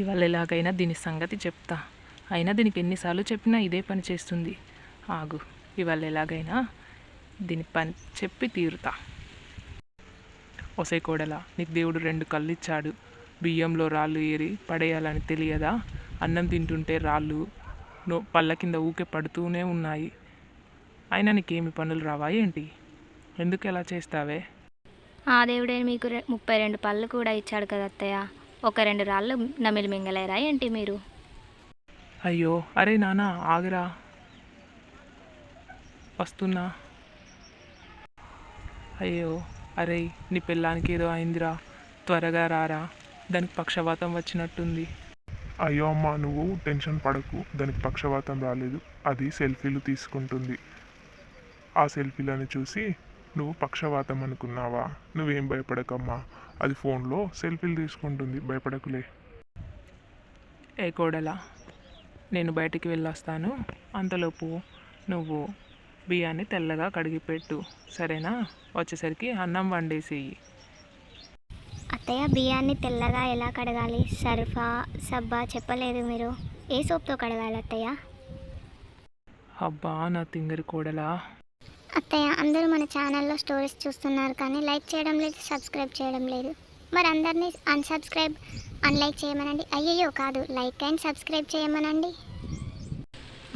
ఇవాళ ఎలాగైనా దీని సంగతి చెప్తా. అయినా దీనికి ఎన్నిసార్లు చెప్పినా ఇదే పని చేస్తుంది. ఆగు ఇవాళ ఎలాగైనా దీని పని చెప్పి తీరుతా. ఒసే కోడల నీకు దేవుడు రెండు కళ్ళు ఇచ్చాడు బియ్యంలో రాళ్ళు ఏరి పడేయాలని తెలియదా? అన్నం తింటుంటే రాళ్ళు నో పళ్ళ కింద ఊకే పడుతూనే ఉన్నాయి. అయినా నీకేమి పనులు రావా ఏంటి? ఎందుకు ఎలా చేస్తావే? ఆ దేవుడే మీకు ముప్పై రెండు పళ్ళు కూడా ఇచ్చాడు కదా అత్తయ్య. ఒక రెండు రాళ్ళు నమిలి మింగలేరా ఏంటి మీరు? అయ్యో అరే నాన్న ఆగరా. వస్తున్నా. అయ్యో అరే నీ పిల్లానికి ఏదో అయిందిరా. త్వరగా రారా. దానికి పక్షవాతం వచ్చినట్టుంది. అయ్యో అమ్మ నువ్వు టెన్షన్ పడకు. దానికి పక్షవాతం రాలేదు. అది సెల్ఫీలు తీసుకుంటుంది. ఆ సెల్ఫీలను చూసి నువ్వు పక్షవాతం అనుకున్నావా? నువ్వేం భయపడకమ్మా. అది ఫోన్లో సెల్ఫీలు తీసుకుంటుంది. భయపడకులే. ఏ కోడలా నేను బయటికి వెళ్ళొస్తాను. అంతలోపు నువ్వు బియ్యాన్ని తెల్లగా కడిగి పెట్టు సరేనా? వచ్చేసరికి అన్నం వండేసేయి. అత్తయ్య బియ్యాన్ని తెల్లగా ఎలా కడగాలి? సర్ఫా సబ్బా చెప్పలేదు మీరు. ఏ సోప్తో కడగాలి అత్తయ్య? అబ్బా నా తింగరి కోడలా. అత్తయ్య అందరూ మన ఛానల్లో స్టోరీస్ చూస్తున్నారు కానీ లైక్ చేయడం లేదు సబ్స్క్రైబ్ చేయడం లేదు. మరి అందరినీ అన్సబ్స్క్రైబ్ అన్లైక్ చేయమనండి. అయ్యయ్యో కాదు లైక్ అండ్ సబ్స్క్రైబ్ చేయమనండి.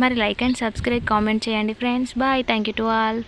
మరి లైక్ అండ్ సబ్స్క్రైబ్ కామెంట్ చేయండి friends bye thank you to all